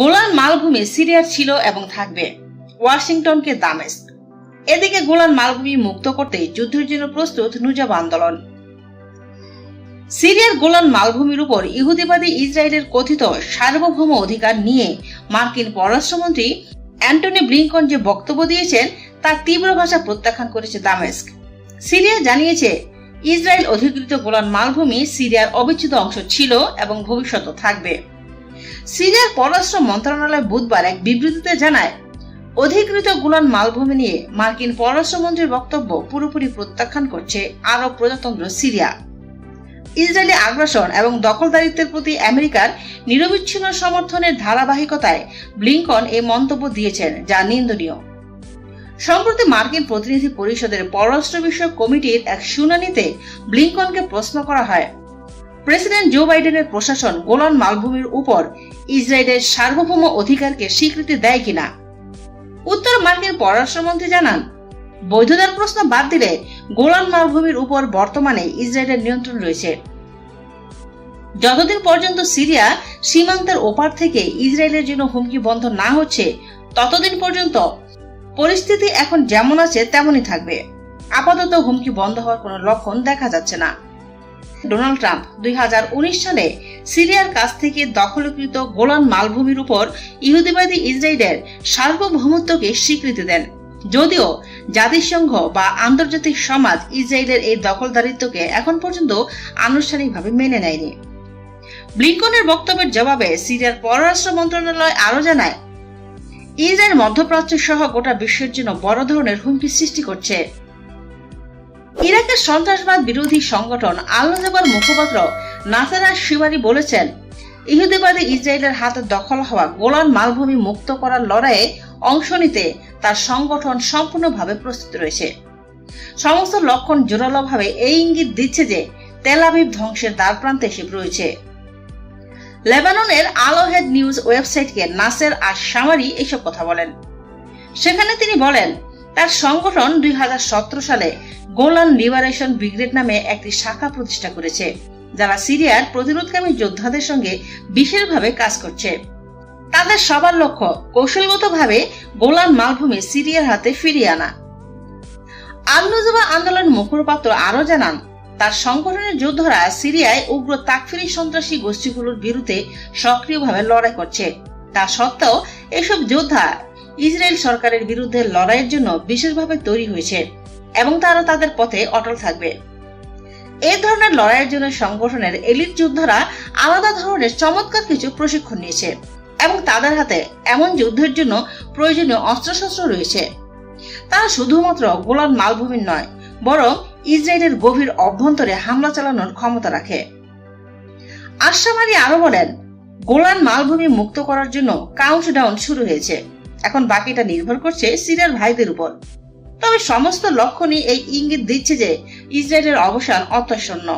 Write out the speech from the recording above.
Golan মালভূমি সিরিয়ার ছিল এবং থাকবে ওয়াশিংটনকে দামেস্ক। এদিকে গোলান মালভূমি মুক্ত করতে যুদ্ধের জন্য প্রস্তুত নুজাব আন্দোলন। সিরিয়ার গোলান মালভূমির উপর ইহুদিবাদী ইসরায়েলের কথিত সার্বভৌম অধিকার নিয়ে মার্কিন পররাষ্ট্রমন্ত্রী অ্যান্টনি ব্লিংকন যে বক্তব্য দিয়েছেন, তার তীব্র ভাষা প্রত্যাখ্যান করেছে দামেস্ক। সিরিয়া জানিয়েছে, ইসরায়েল অধিকৃত গোলান মালভূমি সিরিয়ার অবিচ্ছেদ্য অংশ ছিল এবং ভবিষ্যতে থাকবে। সিরিয়ার পররাষ্ট্র মন্ত্রণালয় বুধবার এক বিবৃতিতে জানায়, অধিকৃত গোলান মালভূমি নিয়ে মার্কিন পররাষ্ট্রমন্ত্রীর বক্তব্য পুরোপুরি প্রত্যাখ্যান করছে আরব প্রজাতন্ত্র সিরিয়া। ইসরায়েলি আগ্রাসন এবং দখলদারিত্বের প্রতি আমেরিকার নিরবিচ্ছিন্ন সমর্থনের ধারাবাহিকতায় ব্লিংকন এই মন্তব্য দিয়েছেন, যা নিন্দনীয়। সম্প্রতি মার্কিন প্রতিনিধি পরিষদের পররাষ্ট্র বিষয়ক কমিটির এক শুনানিতে ব্লিংকনকে প্রশ্ন করা হয় প্রেসিডেন্ট জো বাইডেনের প্রশাসন গোলান মালভূমির উপর ইসরায়েলের সার্বভৌম অধিকারকে স্বীকৃতি দেয় কিনা? উত্তর মার্কিন পররাষ্ট্রমন্ত্রী জানান, বৈধতার প্রশ্ন বাদ দিলে গোলান মালভূমির উপর বর্তমানে ইসরায়েলের নিয়ন্ত্রণ রয়েছে। যতদিন পর্যন্ত সিরিয়া সীমান্তের ওপার থেকে ইসরায়েলের জন্য হুমকি বন্ধ না হচ্ছে, ততদিন পর্যন্ত পরিস্থিতি এখন যেমন আছে তেমনই থাকবে। আপাতত হুমকি বন্ধ হওয়ার কোনো লক্ষণ দেখা যাচ্ছে না। ডোনাল্ড ট্রাম্প দুই হাজার উনিশ সালে সিরিয়ার কাছ থেকে দখলকৃত গোলান মালভূমির উপর ইহুদিবাদী ইসরায়েলের সার্বভৌমত্বকে স্বীকৃতি দেন। যদিও জাতিসংঘ বা আন্তর্জাতিক সমাজ ইসরায়েলের এই দখলদারিত্বকে এখন পর্যন্ত আনুষ্ঠানিকভাবে মেনে নেয়নি। ব্লিংকনের বক্তব্যের জবাবে সিরিয়ার পররাষ্ট্র মন্ত্রণালয় আরও জানায়, ইসরায়েল মধ্যপ্রাচ্য সহ গোটা বিশ্বের জন্য বড় ধরনের হুমকি সৃষ্টি করছে। ইরাকের সন্ত্রাসবাদ বিরোধী সংগঠন আল নজাবার মুখপাত্র নাসারা শিবারি বলেছেন, ইহুদিবাদী ইসরায়েলের হাতে দখল হওয়া গোলান মালভূমি মুক্ত করার লড়াইয়ে অংশ নিতে তার সংগঠন সম্পূর্ণভাবে প্রস্তুত রয়েছে। সমস্ত লক্ষণ জোরালোভাবে এই ইঙ্গিত দিচ্ছে যে তেল আবিব ধ্বংসের দ্বার প্রান্তে এসে রয়েছে। লেবাননের আলোহেড নিউজ ওয়েবসাইটকে নাসের আর সামারি এসব কথা বলেন। সেখানে তিনি বলেন তার সংগঠন দুই সালে গোলান লিবারেশন ব্রিগেড নামে একটি শাখা প্রতিষ্ঠা করেছে, যারা সিরিয়ার প্রতিরোধকামী যোদ্ধাদের সঙ্গে বিশেষভাবে কাজ করছে। তাদের সবার লক্ষ্য কৌশলগতভাবে গোলান মালভূমি সিরিয়ার হাতে ফিরিয়ে আনা। আলনুজবা আন্দোলন মুখপাত্র আরও জানান, তার সংগঠনের যোদ্ধারা সিরিয়ায় উগ্র তাকফিরি সন্ত্রাসী গোষ্ঠীগুলোর বিরুদ্ধে সক্রিয়ভাবে লড়াই করছে। তা সত্ত্বেও এসব যোদ্ধা ইসরায়েল সরকারের বিরুদ্ধে লড়াইয়ের জন্য বিশেষভাবে তৈরি হয়েছে এবং তারা তাদের পথে অটল থাকবে। এই ধরনের লড়াইয়ের জন্য সংগঠনের এলিট যোদ্ধারা আলাদা ধরনের চমৎকার কিছু প্রশিক্ষণ নিয়েছে এবং তাদের হাতে এমন যুদ্ধের জন্য প্রয়োজনীয় অস্ত্রশস্ত্র রয়েছে। তারা শুধুমাত্র গোলান মালভূমির নয়, বরং ইসরায়েলের গভীর অভ্যন্তরে হামলা চালানোর ক্ষমতা রাখে। আশরামারি আরও বলেন, গোলান মালভূমি মুক্ত করার জন্য কাউন্টডাউন শুরু হয়েছে। এখন বাকিটা নির্ভর করছে সিরিয়ার ভাইদের উপর। তবে সমস্ত লক্ষণই এই ইঙ্গিত দিচ্ছে যে ইসরায়েলের অবসান অত্যাসন্ন